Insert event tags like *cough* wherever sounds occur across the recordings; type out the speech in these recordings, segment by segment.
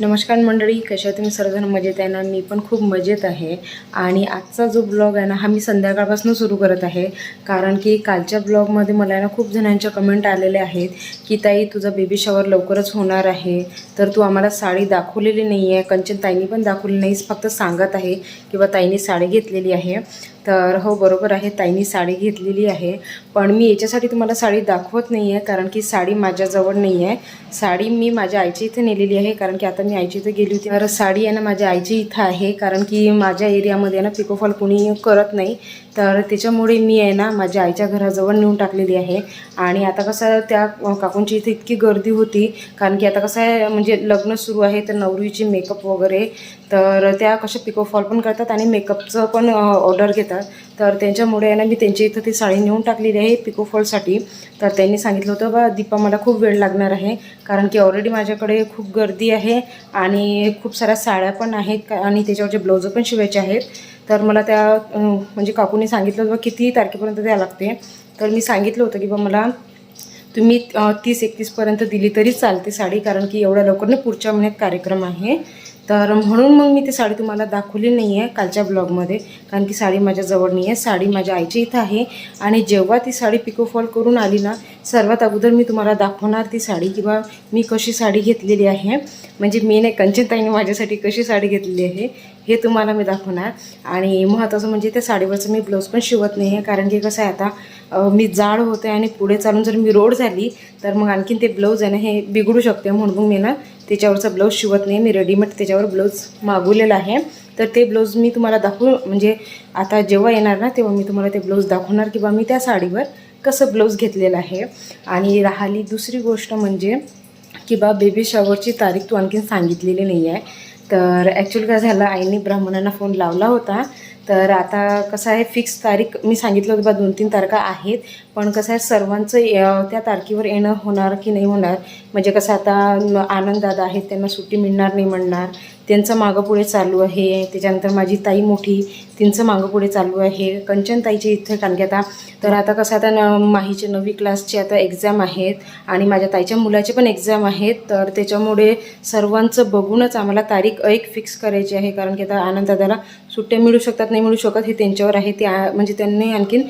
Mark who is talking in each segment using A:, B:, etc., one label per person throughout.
A: नमस्कार मंडळी कशा तुम्ही? सर्वजण मजेत आहे ना? मी पण खूप मजेत आहे. आणि आजचा जो ब्लॉग आहे ना हा मी संध्याकाळपासून सुरू करत आहे. कारण की कालच्या ब्लॉगमध्ये मला ना खूप जणांच्या कमेंट आलेल्या आहेत की ताई तुझा बेबी शॉवर लवकरच होणार आहे. तर तू आम्हाला साडी दाखवलेली नाही आहे. कंचन ताईनी पण दाखवली नाही फक्त सांगत आहे किंवा ताईनी साडी घेतलेली आहे. तर हो बरोबर आहे. ताईनी साडी घेतलेली आहे. पण मी याच्यासाठी तुम्हाला साडी दाखवत नाही आहे कारण की साडी माझ्याजवळ नाही आहे साडी मी माझ्या आईच्या इथे नेलेली आहे कारण की आता मी आईची इथे गेली होती. तर साडी आहे ना माझ्या आईची इथं आहे. कारण की माझ्या एरियामध्ये आहे ना पिकोफॉल कोणी करत नाही. तर त्याच्यामुळे मी आहे ना माझ्या आईच्या घराजवळ नेऊन टाकलेली आहे. आणि आता कसं त्या काकूंची इथे इतकी गर्दी होती कारण की आता कसं आहे म्हणजे लग्न सुरू आहे तर नवरीची मेकअप वगैरे तर त्या कशा पिकोफॉल पण करतात आणि मेकअपचं पण ऑर्डर घेतात. तर त्यांच्यामुळे आहे ना मी त्यांच्या इथं ती साडी नेऊन टाकलेली आहे पिकोफॉलसाठी. तर त्यांनी सांगितलं होतं बा दीपा मला खूप वेळ लागणार आहे कारण की ऑलरेडी माझ्याकडे खूप गर्दी आहे आणि खूप साऱ्या साड्या पण आहेत का- आणि त्याच्यावरचे ब्लाऊजं पण शिवायचे आहेत. तर मला त्या म्हणजे काकूने सांगितलं होतं बा किती तारखेपर्यंत द्यावं लागते. तर मी सांगितलं होतं की बा मला तुम्ही तीस एकतीसपर्यंत दिली तरी चालते साडी कारण की एवढ्या लवकर ना पुढच्या महिन्यात कार्यक्रम आहे. तर म्हणून मग मी ती साडी तुम्हाला दाखवली नाही आहे कालच्या ब्लॉगमध्ये कारण की साडी माझ्याजवळ नाही आहे साडी माझ्या आईच्या इथं आहे. आणि जेव्हा ती साडी पिकोफॉल करून आली ना सर्वात अगोदर मी तुम्हाला दाखवणार ती साडी किंवा मी कशी साडी घेतलेली आहे. म्हणजे मी नाही कंचनताईने माझ्यासाठी कशी साडी घेतलेली आहे हे तुम्हाला मी दाखवणार. आणि महत्त्वाचं म्हणजे त्या साडीवरचं मी ब्लाऊज पण शिवत नाही आहे कारण की कसं आहे आता मी जाड होते आणि पुढे चालून जर मी रोड झाली तर मग आणखीन ते ब्लाऊज आहे ना हे बिघडू शकते. म्हणून मग मी ना त्याच्यावरचा ब्लाऊज शिवत नाही. मी रेडीमेड त्याच्यावर ब्लाऊज मागवलेला आहे. तर ते ब्लाऊज मी तुम्हाला दाखवू म्हणजे आता जेव्हा येणार ना तेव्हा मी तुम्हाला ते ब्लाऊज दाखवणार किंवा मी त्या साडीवर कसं ब्लाऊज घेतलेलं आहे. आणि राहिली दुसरी गोष्ट म्हणजे की बा बेबी शॉवरची तारीख तू आणखीन सांगितलेली नाही आहे तर ॲक्च्युली काय झालं आईने ब्राह्मणांना फोन लावला होता. तर आता कसं आहे फिक्स तारीख मी सांगितलं होतं बा दोन तीन तारखा आहेत. पण कसं आहे सर्वांचं त्या तारखेवर येणं होणार की नाही होणार? म्हणजे कसं आता आनंद दादा आहेत त्यांना सुट्टी मिळणार नाही म्हणणार. त्यांचं मागं पुढे चालू आहे. त्याच्यानंतर माझी ताई मोठी त्यांचं मागं पुढे चालू आहे. कंचन ताईचे इथे कारण की आता तर आता कसं आता न माहीचे नवी क्लासचे आता एक्झाम आहेत आणि माझ्या ताईच्या मुलाचे पण एक्झाम आहेत. तर त्याच्यामुळे सर्वांचं बघूनच आम्हाला तारीख एक फिक्स करायची आहे. कारण की आता आनंद दादाला सुट्ट्या मिळू शकतात नाही मिळू शकत हे त्यांच्यावर आहे. ते म्हणजे त्यांनी आणखीन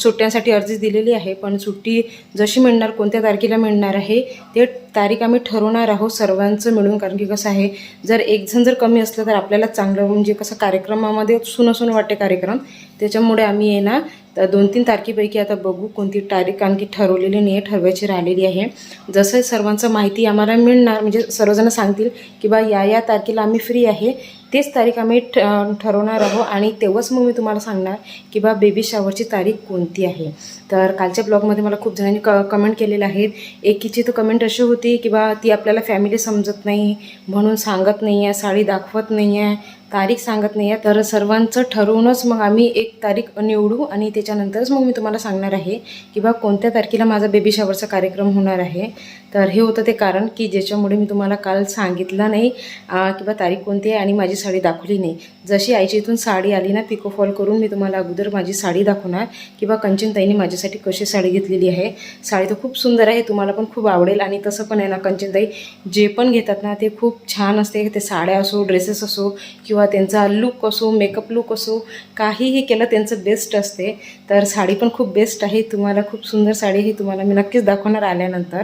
A: सुट्ट्यांसाठी अर्जी दिलेली आहे. पण सुट्टी जशी मिळणार कोणत्या तारखेला मिळणार आहे ते तारीख आम्ही ठरवणार आहोत सर्वांचं मिळून. कारण की कसं आहे जर एक जण जर कमी असलं तर आपल्याला चांगलं म्हणजे कसं कार्यक्रमामध्ये सुन वाटते कार्यक्रम. त्याच्यामुळे आम्ही येणार. तर दोन तीन तारखेपैकी आता बघू कोणती तारीख आणखी ठरवलेली नाही आहे ठरवायची राहिलेली आहे. जसं सर्वांचं माहिती आम्हाला मिळणार म्हणजे सर्वजण सांगतील की बा या या तारखेला आम्ही फ्री आहे. तेच तारीख आम्ही ठ ठरवणार आहोत आणि तेव्हाच मग मी तुम्हाला सांगणार की बा बेबी शॉवरची तारीख कोणती आहे. तर कालच्या ब्लॉगमध्ये मला खूप जणांनी क कमेंट केलेले आहेत. एकीची तर कमेंट अशी होती की बा ती आपल्याला फॅमिली समजत नाही म्हणून सांगत नाही आहे साडी दाखवत नाही आहे तारीख सांगत नाही आहे तर सर्वांचं ठरवूनच मग आम्ही एक तारीख निवडू आणि त्याच्यानंतरच मग मी तुम्हाला सांगणार आहे की बा कोणत्या तारखेला माझा बेबी शॉवरचा कार्यक्रम होणार आहे. तर हे होतं ते कारण की ज्याच्यामुळे मी तुम्हाला काल सांगितलं नाही किंवा की बा तारीख कोणती आहे आणि माझी साडी दाखवली नाही. जशी आईची इथून साडी आली ना पिको फॉल करून मी तुम्हाला अगोदर माझी साडी दाखवणार किंवा कंचनताईने माझ्यासाठी कशी साडी घेतलेली आहे. साडी तर खूप सुंदर आहे तुम्हाला पण खूप आवडेल आणि तसं पण आहे ना कंचनताई जे पण घेतात ना ते खूप छान असते. ते साड्या असो ड्रेसेस असो किंवा त्यांचा लुक असो मेकअप लुक असो काहीही केलं त्यांचं बेस्ट असते. तर साडी पण खूप बेस्ट आहे. तुम्हाला खूप सुंदर साडी ही तुम्हाला मी नक्कीच दाखवणार आल्यानंतर.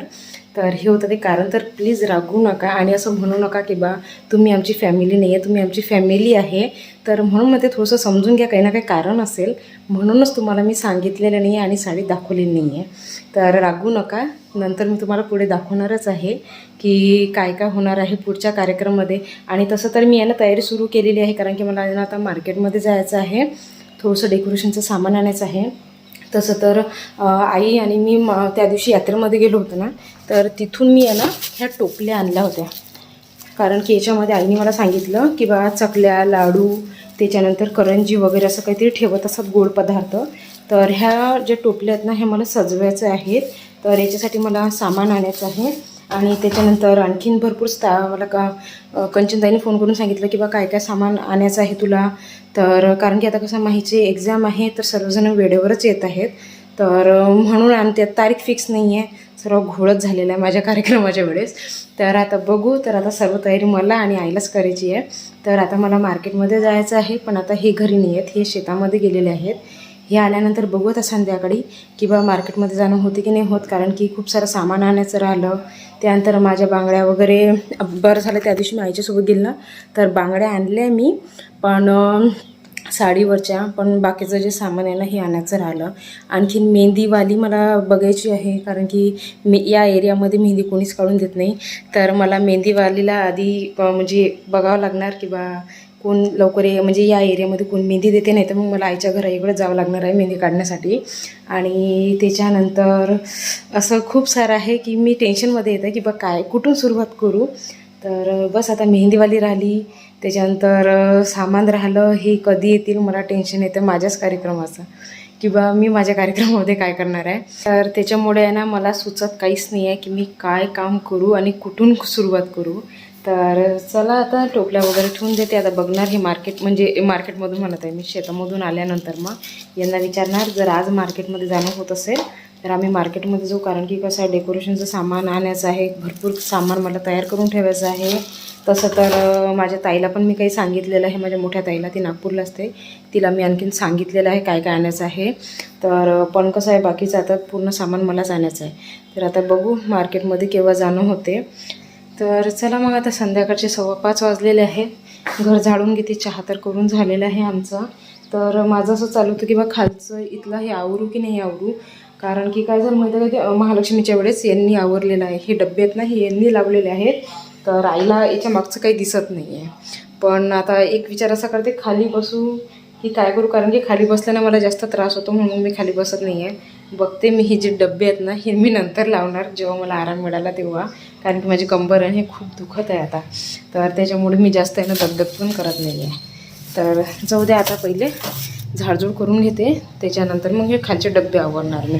A: तर हे होतं ते कारण. तर प्लीज रागवू नका आणि असं म्हणू नका की बा तुम्ही आमची फॅमिली नाही आहे तुम्ही आमची फॅमिली आहे. तर म्हणून मग ते थोडंसं समजून घ्या काही ना काही कारण असेल. म्हणूनच तुम्हाला मी सांगितलेलं नाही आहे आणि साडी दाखवलेली नाही आहे तर रागू नका. नंतर मी तुम्हाला पुढे दाखवणारच आहे की काय काय होणार आहे पुढच्या कार्यक्रममध्ये. आणि तसं तर मी यांना तयारी सुरू केलेली आहे कारण की मला आहे आता मार्केटमध्ये जायचं आहे. थोडंसं डेकोरेशनचं सामान आणायचं आहे. तसं तर आई आणि मी म त्या दिवशी यात्रेमध्ये गेलो होतो ना तर तिथून मी आहे ना ह्या टोपल्या आणल्या होत्या. कारण की याच्यामध्ये आईने मला सांगितलं की बा चकल्या लाडू त्याच्यानंतर करंजी वगैरे असं काहीतरी ठेवत असतात गोड पदार्थ. तर ह्या ज्या टोपल्या आहेत ना ह्या मला सजवायचं आहेत. तर याच्यासाठी मला सामान आणायचं आहे. आणि त्याच्यानंतर आणखीन भरपूर स्था मला का कंचनताईने फोन करून सांगितलं की बा काय काय सामान आणायचं आहे तुला? तर कारण की आता कसं माहीचे एक्झाम आहे तर सर्वजण वेळेवरच येत आहेत. तर म्हणून आणि त्यात तारीख फिक्स नाही आहे सर्व घोळच झालेला आहे माझ्या *laughs* कार्यक्रमाच्या वेळेस. तर आता बघू तर आता सर्व तयारी मला आणि आईलाच करायची आहे. तर आता मला मार्केटमध्ये जायचं आहे पण आता हे घरी नाही आहेत हे शेतामध्ये गेलेले आहेत. हे आल्यानंतर बघू आता संध्याकाळी किंवा मार्केटमध्ये जाणं होते की नाही होत कारण की खूप सारं सामान आणायचं राहिलं. त्यानंतर माझ्या बांगड्या वगैरे बरं झालं त्या दिवशी मी आईच्यासोबत गेली ना तर बांगड्या आणल्या मी. पण साडीवरच्या पण बाकीचं जे सामान आहे ना हे आणायचं राहिलं. आणखीन मेहंदीवाली मला बघायची आहे कारण की मी या एरियामध्ये मेहंदी कोणीच काढून देत नाही. तर मला मेहंदीवालीला आधी म्हणजे बघावं लागणार की बा कोण लवकर ये म्हणजे या एरियामध्ये कोण मेहंदी देते नाही तर मग मला आईच्या घरा इकडे जावं लागणार आहे मेहंदी काढण्यासाठी. आणि त्याच्यानंतर असं खूप सारं आहे की मी टेन्शनमध्ये येतं की बा काय कुठून सुरुवात करू? तर बस आता मेहंदीवाली राहिली. त्याच्यानंतर सामान राहिलं हे कधी येतील मला टेन्शन येतं माझ्याच कार्यक्रमाचं. किंवा मी माझ्या कार्यक्रमामध्ये काय करणार आहे? तर त्याच्यामुळे आहे ना मला सुचत काहीच नाही आहे की मी काय काम करू आणि कुठून सुरुवात करू. तर चला आता टोपल्या वगैरे ठेवून देते. आता बघणार हे मार्केट म्हणजे मार्केटमधून म्हणत आहे मी शेतामधून आल्यानंतर मग यांना विचारणार जर आज मार्केटमध्ये जाणं होत असेल तर आम्ही मार्केटमध्ये जाऊ. कारण की कसं आहे डेकोरेशनचं सामान आणायचं आहे भरपूर सामान मला तयार करून ठेवायचं आहे. तसं तर माझ्या ताईला पण मी काही सांगितलेलं आहे. माझ्या मोठ्या ताईला ती नागपूरला असते. तिला मी आणखीन सांगितलेलं आहे काय काय आणायचं आहे. तर पण कसं आहे बाकीचं आता पूर्ण सामान मलाच आणायचं आहे. तर आता बघू मार्केटमध्ये केव्हा जाणं होते. तर चला मग आता संध्याकाळचे सव्वा पाच वाजलेले आहेत घर झाडून घेते चहा तर करून झालेला आहे आमचा. तर माझं असं चालू होतं की बा खालचं इथलं हे आवरू की नाही आवरू? कारण की काय झालं माहिती आहे ते महालक्ष्मीच्या वेळेस यांनी आवरलेलं आहे. हे डब्यात आहेत ना हे यांनी लावलेले आहेत. तर आईला याच्या मागचं काही दिसत नाही आहे पण आता एक विचार असा करते खाली बसू की काय करू? कारण की खाली बसल्यानं मला जास्त त्रास होतो म्हणून मी खाली बसत नाही आहे बघते मी हे जे डबे आहेत ना हे मी नंतर लावणार जेव्हा मला आराम मिळाला तेव्हा. कारण की माझी कंबर आहे हे खूप दुखत आहे आता. तर त्याच्यामुळे मी जास्त आहे ना दगदग पण करत नाही आहे. तर जाऊ द्या आता पहिले झाडझूड करून घेते. त्याच्यानंतर मग हे खालचे डबे आवडणार मी.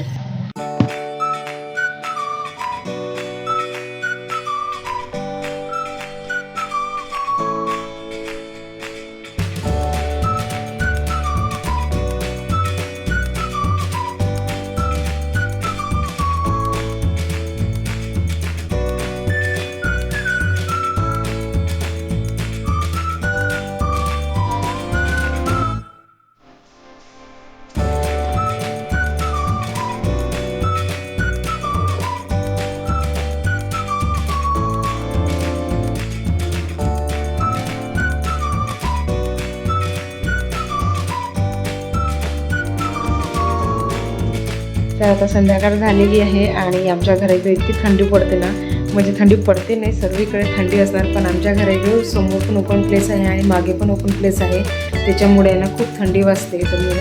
A: तर आता संध्याकाळ झालेली आहे आणि आमच्या घराकडे इतकी थंडी पडते ना म्हणजे थंडी पडते नाही सर्वीकडे थंडी असणार पण आमच्या घराकडे समोर पण ओपन प्लेस आहे आणि मागे पण ओपन प्लेस आहे त्याच्यामुळे ना खूप थंडी वाजते. तर मी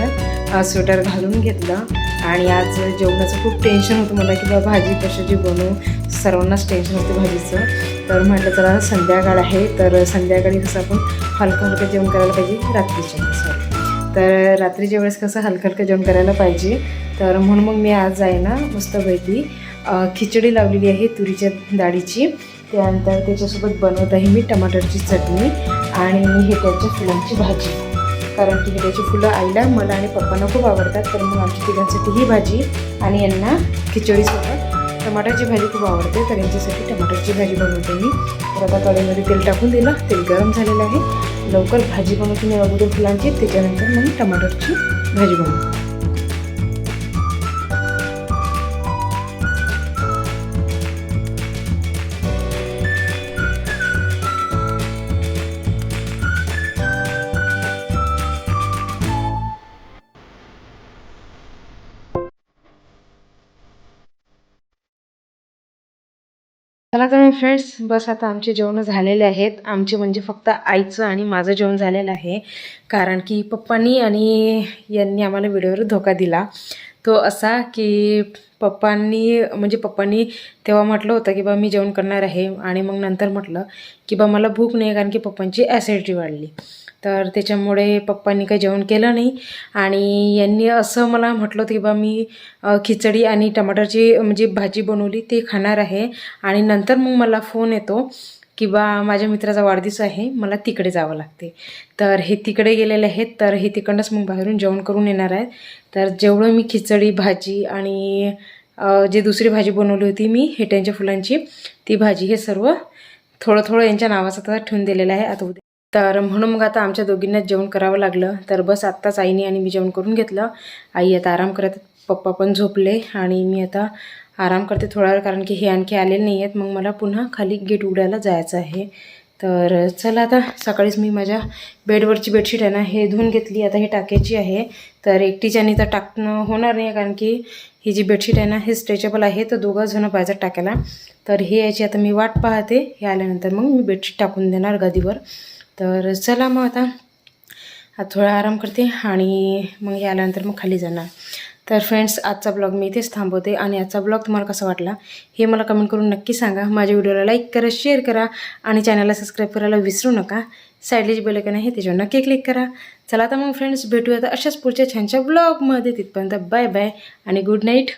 A: ना स्वेटर घालून घेतलं आणि आज जेवणाचं खूप टेन्शन होतं. मला की बा भाजी कशाची बनवू? सर्वांनाच टेन्शन होते भाजीचं. तर म्हटलं चला संध्याकाळ आहे. तर संध्याकाळी कसं आपण हलकं हलकं जेवण करायला पाहिजे रात्रीचे सॉरी. तर रात्रीच्या वेळेस कसं हलकं हलकं जेवण करायला पाहिजे तर म्हणून मग मी आज आहे ना मस्तपैकी अ, खिचडी लावलेली आहे तुरीच्या डाळीची. त्यानंतर त्याच्यासोबत बनवत आहे मी टमाटरची चटणी आणि हे त्याच्या फुलांची भाजी. कारण की त्याची फुलं आईला मला आणि पप्पांना खूप आवडतात तर मग आमच्या तिघांसाठी ही भाजी आणि यांना खिचडीसोबत टमाटरची भाजी खूप आवडते तर यांच्यासाठी टमाटरची भाजी बनवते मी. तर आता कढईमध्ये तेल टाकून दिलं तेल गरम झालेलं आहे. लवकर भाजी बनवते मी अगोदर फुलांची त्याच्यानंतर मग टमाटरची भाजी बनवते. चला तर मग फ्रेंड्स बस आता आमचे जेवण झालेले आहेत. आमचे म्हणजे फक्त आईचं आणि माझं जेवण झालेलं आहे. कारण की पप्पांनी आणि यांनी आम्हाला व्हिडिओवर धोका दिला. तो असा की पप्पांनी म्हणजे पप्पांनी तेव्हा म्हटलं होतं की बा मी जेवण करणार आहे. आणि मग नंतर म्हटलं की बा मला भूक नाही कारण की पप्पांची ॲसिडिटी वाढली. तर त्याच्यामुळे पप्पांनी काही जेवण केलं नाही. आणि यांनी असं मला म्हटलं होतं की बा मी खिचडी आणि टमाटरची म्हणजे भाजी बनवली ते खाणार आहे. आणि नंतर मग मला फोन येतो की बा माझ्या मित्राचा वाढदिवस आहे मला तिकडे जावं लागते. तर हे तिकडे गेलेले आहेत तर हे तिकडनंच मग बाहेरून जेवण करून येणार आहेत. तर जेवढं मी खिचडी भाजी आणि जी दुसरी भाजी बनवली होती मी हेट्यांच्या फुलांची ती भाजी हे सर्व थोडं थोडं यांच्या नावाचं तर ठेवून दिलेलं आहे. आता उद्या तर म्हणून मग आता आमच्या दोघींनाच जेवण करावं लागलं. तर बस आत्ताच आईने आणि मी जेवण करून घेतलं. आई आता आराम करत पप्पा पण झोपले आणि मी आता आराम करते थोडा वेळ कारण की हे आणखी आलेले नाही आहेत. मग मला पुन्हा खाली गेट उघडायला जायचं आहे. तर चला आता सकाळीच मी माझ्या बेडवरची बेडशीट आहे ना हे धुवून घेतली. आता हे टाकायची आहे. तर एकटीच्याने तर टाकणं होणार नाही कारण की ही जी बेडशीट आहे ना हे स्ट्रेचेबल आहे. तर दोघं जणं पाहिजे टाकायला. तर हे याची आता मी वाट पाहते. हे आल्यानंतर मग मी बेडशीट टाकून देणार गादीवर. तर चला मग आता. आता थोडा आराम करते आणि मग हे आल्यानंतर मग खाली जाणार. तर फ्रेंड्स आजचा ब्लॉग मी इथेच थांबवते आणि आजचा ब्लॉग तुम्हाला कसा वाटला हे मला कमेंट करून नक्की सांगा. माझ्या व्हिडिओला लाईक करा शेअर करा आणि चॅनलला सबस्क्राईब करायला विसरू नका. साईडला जे बेलकन आहे त्याच्यावर नक्की क्लिक करा. चला आता मग फ्रेंड्स भेटूया आता अशाच पुढच्या छानच्या ब्लॉगमध्ये तिथपर्यंत बाय बाय आणि गुड नाईट